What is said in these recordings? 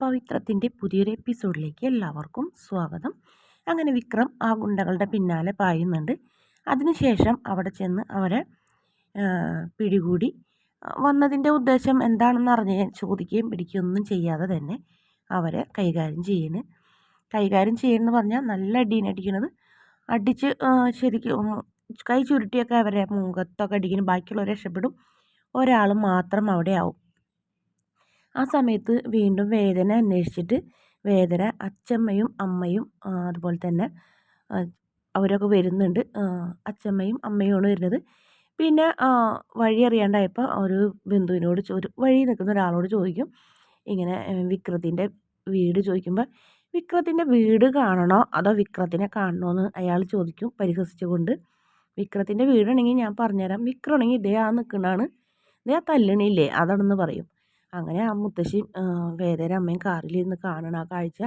പവിത്രത്തിന്റെ പുതിയൊരു എപ്പിസോഡിലേക്ക് എല്ലാവർക്കും സ്വാഗതം. അങ്ങനെ വിക്രം ആ ഗുണ്ടകളുടെ പിന്നാലെ പായുന്നുണ്ട്. അതിനുശേഷം അവിടെ ചെന്ന് അവരെ പിടികൂടി. വന്നതിന്റെ ഉദ്ദേശം എന്താണെന്ന് അറിഞ്ഞ് ചോദിക്കുകയും പിടിക്കുകയൊന്നും ചെയ്യാതെ തന്നെ അവരെ കൈകാര്യം ചെയ്യുന്നത് കൈകാര്യം ചെയ്യുന്നത് പറഞ്ഞാൽ നല്ല അടീനടിക്കുന്നത് അടിച്ച് ശരിക്കും കൈ ചുരുട്ടിയൊക്കെ അവരെ മുഖത്തൊക്കെ അടിക്കുന്നു ബാക്കിയുള്ളവർ രക്ഷപ്പെടും. ഒരാൾ മാത്രം അവിടെ ആവും ആ സമയത്ത് വീണ്ടും വേദന അന്വേഷിച്ചിട്ട് വേദന അച്ചമ്മയും അമ്മയും അതുപോലെ തന്നെ അവരൊക്കെ വരുന്നുണ്ട്. അച്ചമ്മയും അമ്മയുമാണ് വരുന്നത്. പിന്നെ വഴി അറിയാണ്ടായപ്പോൾ ഒരു ബന്ധുവിനോട് ചോ വഴി നിൽക്കുന്ന ഒരാളോട് ചോദിക്കും. ഇങ്ങനെ വിക്രത്തിന്റെ വീട് ചോദിക്കുമ്പോൾ വിക്രത്തിന്റെ വീട് കാണണോ? അതോ വിക്രത്തിനെ കാണണോ എന്ന് അയാൾ ചോദിക്കും പരിഹസിച്ചുകൊണ്ട്. വിക്രത്തിന്റെ വീടാണെങ്കിൽ ഞാൻ പറഞ്ഞുതരാം. വിക്രമാണെങ്കിൽ ഇതേ ആ നിൽക്കുന്നതാണ്. ഇതേ ആ തല്ലണില്ലേ അതാണെന്ന് പറയും. അങ്ങനെ ആ മുത്തശ്ശി വേദയുടെ അമ്മയും കാറിലിരുന്ന് കാണണ ആ കാഴ്ച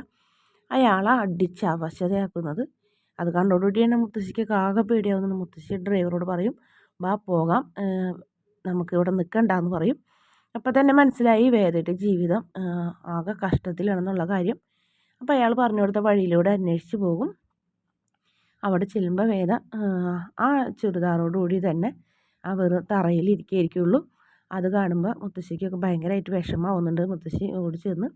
അയാളെ അടിച്ച് അവശതയാക്കുന്നത്. അത് കണ്ടോടുകൂടി തന്നെ മുത്തശ്ശിക്ക് ആകെ പേടിയാവുന്നുണ്ട്. മുത്തശ്ശി ഡ്രൈവറോട് പറയും വാ പോകാം. നമുക്ക് ഇവിടെ നിൽക്കണ്ടെന്ന് പറയും. അപ്പോൾ തന്നെ മനസ്സിലായി വേദയുടെ ജീവിതം ആകെ കഷ്ടത്തിലാണെന്നുള്ള കാര്യം. അപ്പോൾ അയാൾ പറഞ്ഞു കൊടുത്ത വഴിയിലൂടെ അന്വേഷിച്ച് പോകും. അവിടെ ചെല്ലുമ്പോൾ വേദ ആ ചുരിദാറോടുകൂടി തന്നെ ആ വെറും തറയിൽ ഇരിക്കുകയായിരിക്കുള്ളൂ. അത് കാണുമ്പോൾ മുത്തശ്ശിക്കൊക്കെ ഭയങ്കരമായിട്ട് വിഷമാവുന്നുണ്ട്. മുത്തശ്ശി ഓടി ചെന്ന്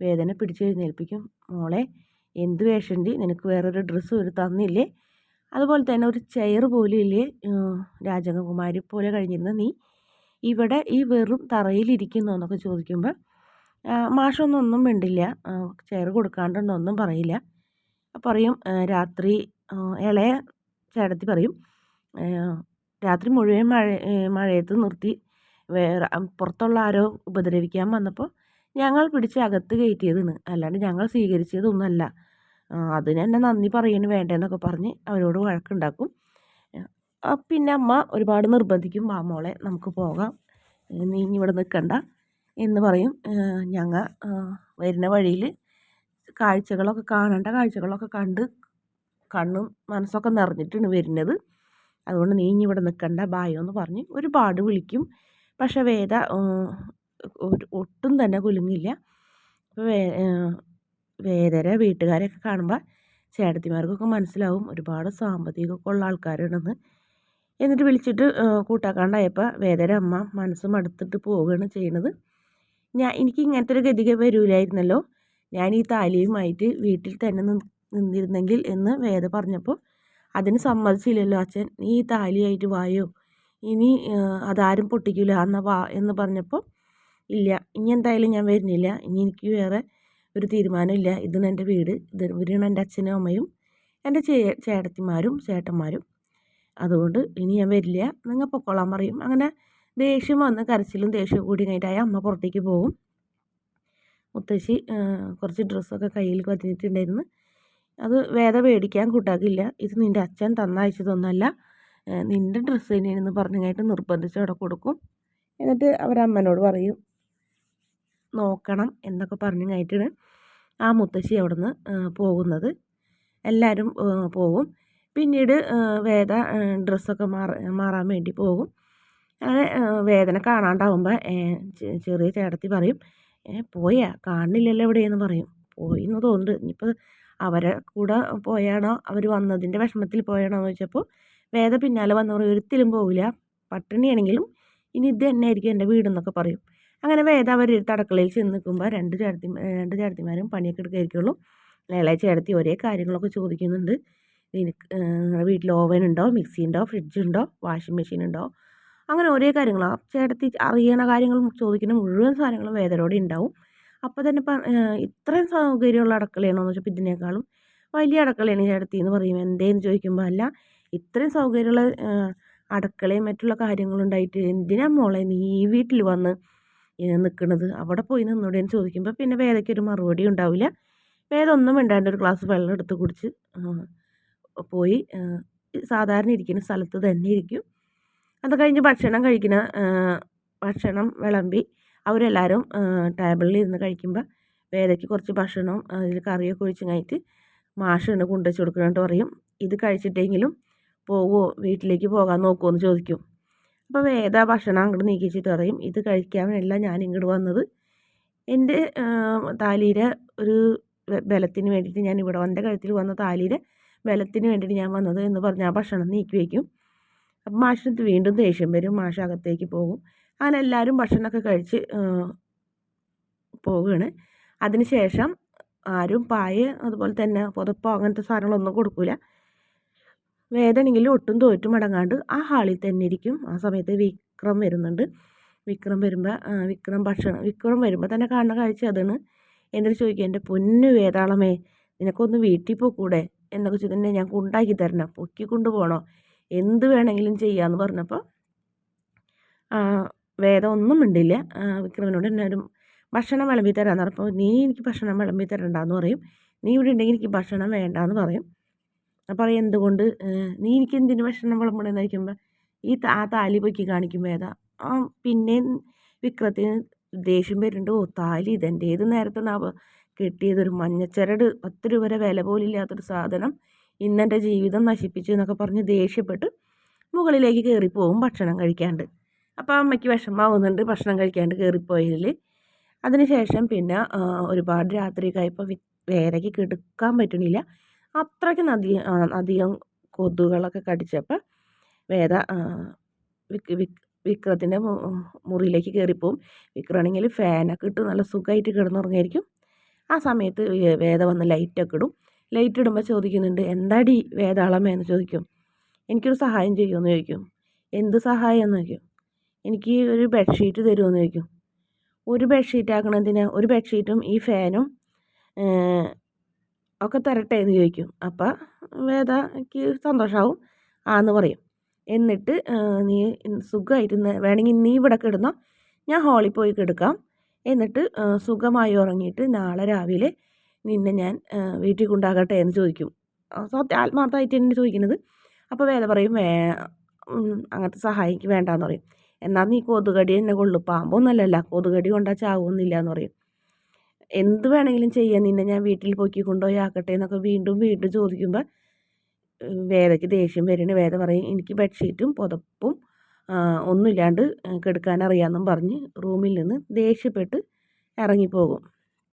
വേദന പിടിച്ച് എഴുന്നേൽപ്പിക്കും. മോളെ എന്ത് വേഷമുണ്ട് നിനക്ക് വേറൊരു ഡ്രസ്സ് ഒരു തന്നില്ലേ? അതുപോലെ തന്നെ ഒരു ചെയർ പോലും ഇല്ലേ? രാജകുമാരി പോലെ കഴിഞ്ഞിരുന്ന നീ ഇവിടെ ഈ വെറും തറയിലിരിക്കുന്നു? എന്നൊക്കെ ചോദിക്കുമ്പോൾ മാഷൊന്നും ഒന്നും വേണ്ടില്ല ചെയർ കൊടുക്കാണ്ടൊന്നും പറയില്ല. പറയും രാത്രി ഇളയ ചേട്ടത്തി പറയും രാത്രി മുഴുവൻ മഴ മഴയത്ത് നിർത്തി വേറെ പുറത്തുള്ള ആരോ ഉപദ്രവിക്കാൻ വന്നപ്പോൾ ഞങ്ങൾ പിടിച്ച് അകത്ത് കയറ്റിയതെന്ന് അല്ലാണ്ട് ഞങ്ങൾ സ്വീകരിച്ചതൊന്നുമല്ല. അതിന് എന്നെ നന്ദി പറയുന്നു വേണ്ടെന്നൊക്കെ പറഞ്ഞ് അവരോട് വഴക്കുണ്ടാക്കും. പിന്നെ അമ്മ ഒരുപാട് നിർബന്ധിക്കും. വാ മോളെ നമുക്ക് പോകാം. നീ ഇവിടെ നിൽക്കണ്ട എന്ന് പറയും. ഞങ്ങൾ വരുന്ന വഴിയിൽ കാഴ്ചകളൊക്കെ കാണേണ്ട കാഴ്ചകളൊക്കെ കണ്ട് കണ്ണും മനസ്സൊക്കെ നിറഞ്ഞിട്ടാണ് വരുന്നത്. അതുകൊണ്ട് നീ ഇവിടെ നിൽക്കണ്ട ബായോ എന്ന് പറഞ്ഞ് ഒരുപാട് വിളിക്കും. പക്ഷെ വേദ ഒട്ടും തന്നെ കുലുങ്ങില്ല. അപ്പോൾ വേ വേദരെ വീട്ടുകാരെയൊക്കെ കാണുമ്പോൾ ചേട്ടത്തിമാർക്കൊക്കെ മനസ്സിലാവും ഒരുപാട് സാമ്പത്തികമൊക്കെ ഉള്ള ആൾക്കാരാണെന്ന്. എന്നിട്ട് വിളിച്ചിട്ട് കൂട്ടാക്കാണ്ടായപ്പോൾ വേദര അമ്മ മനസ്സ് മടുത്തിട്ട് പോവുകയാണ് ചെയ്യണത്. ഞാൻ എനിക്ക് ഇങ്ങനത്തെ ഒരു ഗതിക വരൂലായിരുന്നല്ലോ. ഞാൻ ഈ താലിയുമായിട്ട് വീട്ടിൽ തന്നെ നിന്നിരുന്നെങ്കിൽ എന്ന് വേദ പറഞ്ഞപ്പോൾ അതിന് സമ്മതിച്ചില്ലല്ലോ അച്ഛൻ. നീ ഈ താലിയായിട്ട് വായോ? ഇനി അതാരും പൊട്ടിക്കില്ല എന്നാൽ വാ എന്ന് പറഞ്ഞപ്പോൾ ഇല്ല ഇനി എന്തായാലും ഞാൻ വരുന്നില്ല. ഇനി എനിക്ക് വേറെ ഒരു തീരുമാനമില്ല. ഇതാണ് എന്റെ വീട്. ഇത് ഇവരാണ് എന്റെ അച്ഛനും അമ്മയും എന്റെ ചേ ചേട്ടത്തിമാരും ചേട്ടന്മാരും. അതുകൊണ്ട് ഇനി ഞാൻ വരില്ല. നിങ്ങൾ പൊക്കോളാൻ പറയും. അങ്ങനെ ദേഷ്യം വന്ന് കരച്ചിലും ദേഷ്യവും കൂടി കഴിഞ്ഞിട്ടായി അമ്മ പുറത്തേക്ക് പോകും മുത്തശ്ശി കുറച്ച് ഡ്രസ്സൊക്കെ കയ്യിൽ പതിഞ്ഞിട്ടുണ്ടായിരുന്നു. അത് വേദ മേടിക്കാൻ കൂട്ടാക്കില്ല. ഇത് നിന്റെ അച്ഛൻ തന്നയച്ചതൊന്നുമല്ല നിന്റെ ഡ്രസ്സ് തന്നെയാണെന്ന് പറഞ്ഞായിട്ട് നിർബന്ധിച്ച് അവിടെ കൊടുക്കും. എന്നിട്ട് അവരമ്മനോട് പറയും നോക്കണം എന്നൊക്കെ പറഞ്ഞു കഴിഞ്ഞിട്ടാണ് ആ മുത്തശ്ശി അവിടെ നിന്ന് പോകുന്നത്. എല്ലാവരും പോകും. പിന്നീട് വേദ ഡ്രസ്സൊക്കെ മാറ മാറാൻ വേണ്ടി പോകും. അങ്ങനെ വേദന കാണാണ്ടാവുമ്പോൾ ചെറിയ ചേട്ടത്തി പറയും പോയാ കാണില്ലല്ലോ എവിടെയെന്ന് പറയും. പോയി എന്ന് തോന്നുന്നുണ്ട്. ഇനിയിപ്പോൾ അവരെ കൂടെ പോയാണോ? അവർ വന്നതിന്റെ വിഷമത്തിൽ പോയാണോ എന്ന് ചോദിച്ചപ്പോൾ വേദ പിന്നാലെ വന്നവർ ഒരിക്കലും പോവില്ല. പട്ടിണിയാണെങ്കിലും ഇനി ഇത് തന്നെ ആയിരിക്കും എന്റെ വീടെന്നൊക്കെ പറയും. അങ്ങനെ വേദ അവർ തടക്കളയിൽ ചെന്ന് നിൽക്കുമ്പോൾ രണ്ട് ചേർത്തി രണ്ട് ചേർത്തിമാരും പണിയൊക്കെ എടുക്കുകയായിരിക്കുള്ളൂ ഇളയ ചേർത്തി ഒരേ കാര്യങ്ങളൊക്കെ ചോദിക്കുന്നുണ്ട്. നിങ്ങളുടെ വീട്ടിൽ ഓവൻ ഉണ്ടോ? മിക്സി ഉണ്ടോ? ഫ്രിഡ്ജ് ഉണ്ടോ? വാഷിംഗ് മെഷീൻ ഉണ്ടോ? അങ്ങനെ ഒരേ കാര്യങ്ങളാണ് ചേട്ടത്തി അറിയണ കാര്യങ്ങൾ ചോദിക്കുന്ന മുഴുവൻ സാധനങ്ങളും വേദനയോടെ ഉണ്ടാവും. അപ്പോൾ തന്നെ ഇപ്പം ഇത്രയും സൗകര്യമുള്ള അടക്കളയാണോ എന്ന് വെച്ചാൽ ഇതിനേക്കാളും വലിയ അടക്കളയാണ് ചേട്ടത്തി എന്ന് പറയും. എന്തേന്ന് ചോദിക്കുമ്പോൾ അല്ല ഇത്രയും സൗകര്യമുള്ള അടുക്കളയും മറ്റുള്ള കാര്യങ്ങളുണ്ടായിട്ട് എന്തിനാ മോളെ നീ ഈ വീട്ടിൽ വന്ന് നിൽക്കുന്നത് അവിടെ പോയി നിന്നോട് എന്ന് ചോദിക്കുമ്പോൾ പിന്നെ വേദയ്ക്ക് ഒരു മറുപടി ഉണ്ടാവില്ല. വേദ ഒന്നും വേണ്ടാണ്ട് ഒരു ഗ്ലാസ് വെള്ളം എടുത്ത് കുടിച്ച് പോയി സാധാരണ ഇരിക്കുന്ന സ്ഥലത്ത് തന്നെ ഇരിക്കും. അത് കഴിഞ്ഞ് ഭക്ഷണം കഴിക്കുന്ന ഭക്ഷണം വിളമ്പി അവരെല്ലാവരും ടേബിളിൽ ഇരുന്ന് കഴിക്കുമ്പോൾ വേദയ്ക്ക് കുറച്ച് ഭക്ഷണം അതിൽ കറിയൊക്കെ ഒഴിച്ച് കഴിഞ്ഞിട്ട് മാഷാണ് കൊണ്ടുവച്ച് കൊടുക്കണമെന്ന് പറയും. ഇത് കഴിച്ചിട്ടെങ്കിലും പോകുമോ വീട്ടിലേക്ക് പോകാൻ നോക്കുമോ എന്ന് ചോദിക്കും. അപ്പോൾ വേദ ഭക്ഷണം അങ്ങോട്ട് നീക്കിച്ചിട്ട് പറയും ഇത് കഴിക്കാനല്ല ഞാൻ ഇങ്ങോട്ട് വന്നത്. എന്റെ താലിയുടെ ഒരു ബലത്തിന് വേണ്ടിയിട്ട് ഞാൻ ഇവിടെ എന്റെ കഴുത്തിൽ വന്ന താലിയുടെ ബലത്തിന് വേണ്ടിയിട്ട് ഞാൻ വന്നത് എന്ന് പറഞ്ഞ് ആ ഭക്ഷണം നീക്കി വയ്ക്കും അപ്പം മാഷിന് വീണ്ടും ദേഷ്യം വരും മാഷ് അകത്തേക്ക് പോകും. അങ്ങനെ എല്ലാവരും ഭക്ഷണമൊക്കെ കഴിച്ച് പോവുകയാണ്. അതിന് ശേഷം ആരും പായ അതുപോലെ തന്നെ പുതപ്പോ അങ്ങനത്തെ സാധനങ്ങളൊന്നും കൊടുക്കില്ല വേദനെങ്കിൽ ഒട്ടും തോറ്റും മടങ്ങാണ്ട് ആ ഹാളിൽ തന്നെ ഇരിക്കും. ആ സമയത്ത് വിക്രം വരുന്നുണ്ട്. വിക്രം വരുമ്പോൾ വിക്രം ഭക്ഷണം വിക്രം വരുമ്പോൾ തന്നെ കാണുന്ന കാഴ്ച അതാണ്. എന്നിട്ട് ചോദിക്കുക എന്റെ പൊന്നു വേതാളമേ നിനക്കൊന്ന് വീട്ടിൽ പോയിക്കൂടെ എന്നൊക്കെ തന്നെ ഞാൻ ഉണ്ടാക്കി തരണം. പൊക്കി കൊണ്ടുപോകണോ? എന്ത് വേണമെങ്കിലും ചെയ്യാമെന്ന് പറഞ്ഞപ്പോൾ വേദം ഒന്നും മിണ്ടില്ല. വിക്രമനോട് എന്നാലും ഭക്ഷണം വിളമ്പി തരാമെന്ന് പറഞ്ഞപ്പോൾ നീ എനിക്ക് ഭക്ഷണം വിളമ്പി തരണ്ടെന്ന് പറയും. നീ ഇവിടെ ഉണ്ടെങ്കിൽ എനിക്ക് ഭക്ഷണം വേണ്ടാന്ന് പറയും. പറയും എന്തുകൊണ്ട്? നീ എനിക്ക് എന്തിന് ഭക്ഷണം വിളമ്പണമെന്ന് ചോദിക്കുമ്പോൾ ഈ ആ താലി പൊക്കി കാണിക്കുമ്പോൾ ഏതാ? ആ പിന്നെ വിക്രത്തിന് ദേഷ്യം വരുന്നുണ്ട്. ഓ താലി ഇതെന്റെ ഏത് നേരത്തെ നാവ് കിട്ടിയതൊരു മഞ്ഞച്ചരട് പത്ത് രൂപ വരെ വില പോലില്ലാത്തൊരു സാധനം. ഇന്നെന്റെ ജീവിതം നശിപ്പിച്ചു എന്നൊക്കെ പറഞ്ഞ് ദേഷ്യപ്പെട്ട് മുകളിലേക്ക് കയറിപ്പോവും ഭക്ഷണം കഴിക്കാണ്ട്. അപ്പോൾ അമ്മയ്ക്ക് വിഷമാവുന്നുണ്ട് ഭക്ഷണം കഴിക്കാണ്ട് കയറിപ്പോയതിൽ അതിനുശേഷം പിന്നെ ഒരുപാട് രാത്രിയൊക്കെ ആയപ്പോൾ വേരയ്ക്ക് കിടക്കാൻ പറ്റണില്ല. അത്രയ്ക്ക് അധികം അധികം കൊതുകുകളൊക്കെ കടിച്ചപ്പോൾ വേദ വിക് വിക് വിക്രത്തിന്റെ മുറിയിലേക്ക് കയറിപ്പോവും വിക്രമാണെങ്കിൽ ഫാനൊക്കെ ഇട്ട് നല്ല സുഖമായിട്ട് കിടന്നുറങ്ങായിരിക്കും. ആ സമയത്ത് വേദ വന്ന് ലൈറ്റൊക്കെ ഇടും. ലൈറ്റ് ഇടുമ്പോൾ ചോദിക്കുന്നുണ്ട് എന്താടി വേതാളമേ എന്ന് ചോദിക്കും. എനിക്കൊരു സഹായം ചെയ്യുമെന്ന് ചോദിക്കും. എന്ത് സഹായം എന്ന് ചോദിക്കും. എനിക്ക് ഒരു ബെഡ്ഷീറ്റ് തരുമെന്ന് ചോദിക്കും. ഒരു ബെഡ്ഷീറ്റ് ആക്കണതിന് ഒരു ബെഡ്ഷീറ്റും ഈ ഫാനും ഒക്കെ തരട്ടെ എന്ന് ചോദിക്കും. അപ്പം വേദയ്ക്ക് സന്തോഷമാവും ആന്ന് പറയും. എന്നിട്ട് നീ സുഖമായിട്ട് വേണമെങ്കിൽ നീ ഇവിടെ കിടന്നോ. ഞാൻ ഹാളിൽ പോയി കിടക്കാം. എന്നിട്ട് സുഖമായി ഉറങ്ങിയിട്ട് നാളെ രാവിലെ നിന്നെ ഞാൻ വീട്ടിൽ കൊണ്ടാകട്ടെ എന്ന് ചോദിക്കും. സത്യം ആത്മാർത്ഥമായിട്ട് എന്നെ ചോദിക്കുന്നത്. അപ്പോൾ വേദ പറയും വേ അങ്ങനത്തെ സഹായിക്ക് വേണ്ടാന്ന് പറയും. എന്നാൽ നീ കൊതുകടി എന്നെ കൊള്ളു. പാമ്പൊന്നല്ലല്ല കൊതുകടി കൊണ്ടാ ചാവൊന്നുമില്ല എന്ന് പറയും. എന്ത് വേണമെങ്കിലും ചെയ്യാൻ നിന്നെ ഞാൻ വീട്ടിൽ പോക്കി കൊണ്ടുപോയി ആക്കട്ടെ എന്നൊക്കെ വീണ്ടും വീണ്ടും ചോദിക്കുമ്പോൾ വേദയ്ക്ക് ദേഷ്യം വരുന്നു വേദ പറയും എനിക്ക് ബെഡ്ഷീറ്റും പുതപ്പും ഒന്നുമില്ലാണ്ട് കെടുക്കാനറിയാമെന്നും പറഞ്ഞ് റൂമിൽ നിന്ന് ദേഷ്യപ്പെട്ട് ഇറങ്ങിപ്പോകും.